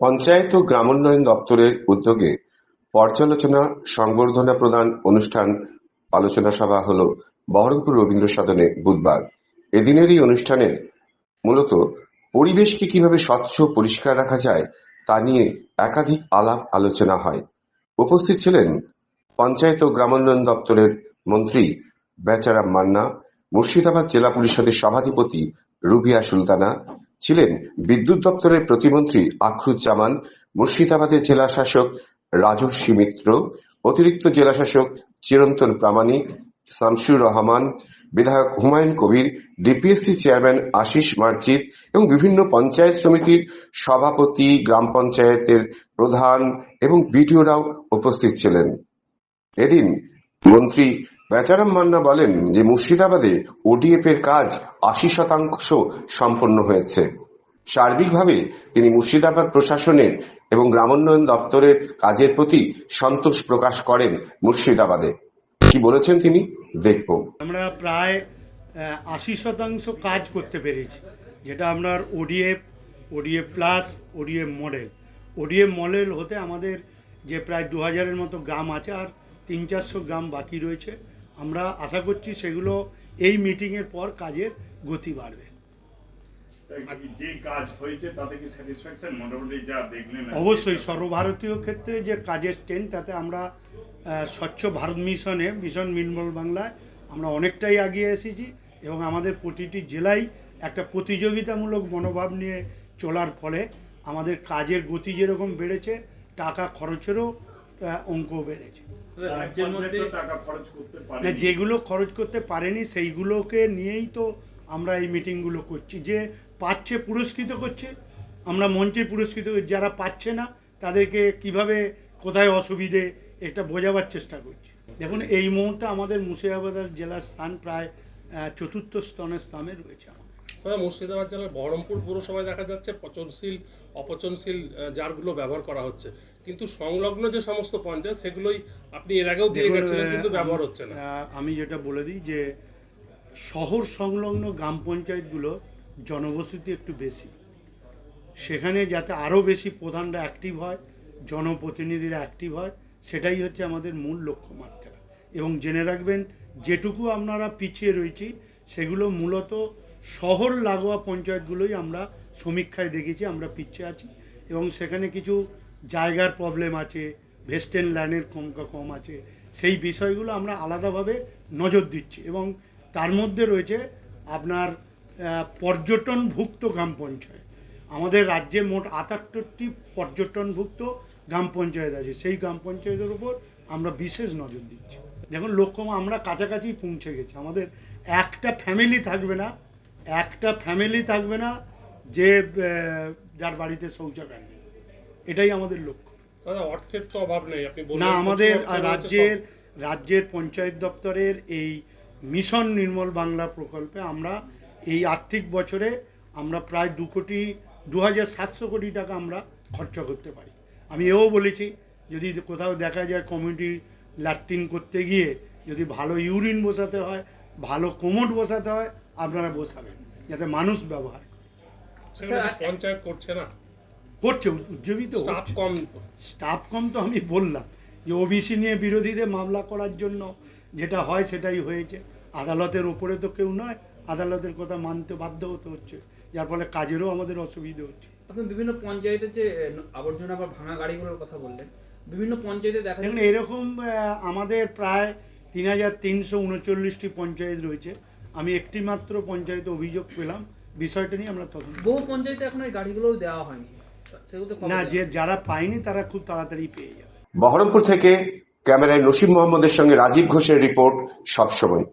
পঞ্চায়েত ও গ্রামোন্নয়ন দপ্তরের উদ্যোগে পর্যালোচনা সংবর্ধনা প্রদান অনুষ্ঠান আলোচনা সভা হল বহরমপুর রবীন্দ্র সদনে বুধবার। এদিনের এই অনুষ্ঠানে মূলত পরিবেশকে কীভাবে স্বচ্ছ পরিষ্কার রাখা যায় তা নিয়ে একাধিক আলাপ আলোচনা হয়। উপস্থিত ছিলেন পঞ্চায়েত ও গ্রামোন্নয়ন দপ্তরের মন্ত্রী বেচারাম মান্না, মুর্শিদাবাদ জেলা পরিষদের সভাধিপতি রুবিয়া সুলতানা ছিলেন বিদ্যুৎ দপ্তরের প্রতিমন্ত্রী আখরুজ্জামান মুর্শিদাবাদের জেলা শাসক রাজস্বী মিত্র, অতিরিক্ত জেলা শাসক চিরন্তন প্রামাণিক শামসুর রহমান, বিধায়ক হুমায়ুন কবির, ডিপিএসসি চেয়ারম্যান আশিস মার্জিত এবং বিভিন্ন পঞ্চায়েত সমিতির সভাপতি, গ্রাম পঞ্চায়েতের প্রধান এবং বিডিওরাও উপস্থিত ছিলেন। এদিন মন্ত্রী বেচারাম মান্না বলেন যে, মুর্শিদাবাদে ওডিএফ এর কাজ আশি শতাংশ সম্পন্ন হয়েছে। সার্বিকভাবে তিনি মুর্শিদাবাদ প্রশাসনের এবং গ্রামোন্নয়ন দপ্তরের কাজের প্রতি সন্তোষ প্রকাশ করেন মুর্শিদাবাদে। কি বলেছেন তিনি? দেখব। আমরা প্রায় আশি শতাংশ কাজ করতে পেরেছি, যেটা আপনার ODF ODF plus, ODF model. ODF model হতে আমাদের যে প্রায় দু হাজারের মতো গ্রাম আছে, আর তিন চারশো গ্রাম বাকি রয়েছে। আমরা আশা করছি সেগুলো এই মিটিংয়ের পর কাজের গতি বাড়বে। যে কাজ হয়েছে তাতে কি স্যাটিসফ্যাকশন মোটামুটি যা দেখলেন অবশ্যই সর্বভারতীয় ক্ষেত্রে যে কাজের ট্রেন তাতে আমরা স্বচ্ছ ভারত মিশনে মিশন নির্মল বাংলায় আমরা অনেকটাই এগিয়ে এসেছি এবং আমাদের প্রতিটি জেলায় একটা প্রতিযোগিতামূলক মনোভাব নিয়ে চলার ফলে আমাদের কাজের গতি যেরকম বেড়েছে টাকা খরচেরও অঙ্ক বেড়েছে। রাজ্যের মধ্যে টাকা খরচ করতে পারে না যেগুলো খরচ করতে পারেনি সেইগুলোকে নিয়েই তো আমরা এই মিটিংগুলো করছি। যে পাচ্ছে পুরস্কৃত করছে। আমরা মঞ্চে পুরস্কৃত যারা পাচ্ছে না তাদেরকে কীভাবে কোথায় অসুবিধে এটা বোঝাবার চেষ্টা করছি। দেখুন এই মুহূর্তে আমাদের মুর্শিদাবাদ জেলার স্থান প্রায় চতুর্থ স্তনের স্থানে রয়েছে আমাদের। মুর্শিদাবাদ জেলার বহরমপুর পৌরসভায় দেখা যাচ্ছে পচনশীল অপচনশীল জারগুলো ব্যবহার করা হচ্ছে। কিন্তু সংলগ্ন যে সমস্ত পঞ্চায়েত সেগুলোই আপনি এর আগেও দিয়ে গেছিলেন কিন্তু ব্যবহার হচ্ছে না। আমি যেটা বলে দিই যে শহর সংলগ্ন গ্রাম পঞ্চায়েতগুলো জনবসতি একটু বেশি। সেখানে যাতে আরও বেশি প্রধানরা অ্যাক্টিভ হয়, জনপ্রতিনিধিরা অ্যাক্টিভ হয়, সেটাই হচ্ছে আমাদের মূল লক্ষ্যমাত্রা এবং জেনে রাখবেন, যেটুকু আপনারা পিছিয়ে রয়েছি, সেগুলো মূলত শহর লাগোয়া পঞ্চায়েতগুলোই আমরা সমীক্ষায় দেখেছি, আমরা পিছিয়ে আছি। এবং সেখানে কিছু জায়গার প্রবলেম আছে ভেস্টার্ন ল্যান্ডের কম কম আছে, সেই বিষয়গুলো আমরা আলাদাভাবে নজর দিচ্ছি। এবং তার মধ্যে রয়েছে আপনার পর্যটনভুক্ত গ্রাম পঞ্চায়েত। আমাদের রাজ্যে মোট আটাত্তরটি পর্যটনভুক্ত গ্রাম পঞ্চায়েত আছে। সেই গ্রাম পঞ্চায়েতের উপর আমরা বিশেষ নজর দিচ্ছি। দেখুন লক্ষ্য আমরা কাছাকাছি পৌঁছে গেছি। আমাদের একটা ফ্যামিলি থাকবে না একটা ফ্যামিলি থাকবে না যে যার বাড়িতে শৌচাগার নেই। এটাই আমাদের লক্ষ্য। অর্থের তো অভাব নেই। আপনি না আমাদের রাজ্যের রাজ্যের পঞ্চায়েত দপ্তরের এই মিশন নির্মল বাংলা প্রকল্পে আমরা এই আর্থিক বছরে আমরা প্রায় দু কোটি দু হাজার সাতশো কোটি টাকা আমরা খরচা করতে পারি। আমি এও বলেছি যদি কোথাও দেখা যায় কমিউনিটি ল্যাট্রিন করতে গিয়ে যদি ভালো ইউরিন বসাতে হয় ভালো কোমোড বসাতে হয় আপনারা বসাবেন যাতে মানুষ ব্যবহার পঞ্চায়েত করছে না? করছে উজ্জীবিত স্টাফ কম। স্টাফ কম তো আমি বললাম যে ওবিসি নিয়ে বিরোধীদের মামলা করার জন্য যেটা হয় সেটাই হয়েছে। আদালতের ওপরে তো কেউ নয় আদালতের কথা মানতে বাধ্য হতে হচ্ছে যার ফলে কাজেরও আমাদের অসুবিধে হচ্ছে। আপনি বিভিন্ন পঞ্চায়েতে যে আবর্জনা বা ভাঙা গাড়িগুলোর কথা বললেন বিভিন্ন পঞ্চায়েতে দেখা দেখুন যায় এরকম আহ, আমাদের প্রায় তিন হাজার তিনশো উনচল্লিশটি পঞ্চায়েত রয়েছে। আমি একটি মাত্র পঞ্চায়েতে অভিযোগ পেলাম বিষয়টা নিয়ে আমরা তদন্ত বহু পঞ্চায়েতে এখন এই গাড়িগুলোও দেওয়া হয়নি। না যে যারা পায়নি তারা খুব তাড়াতাড়ি পেয়ে যাবে। বহরমপুর থেকে ক্যামেরায় নসিম মোহাম্মদের সঙ্গে রাজীব ঘোষের রিপোর্ট সবসময়।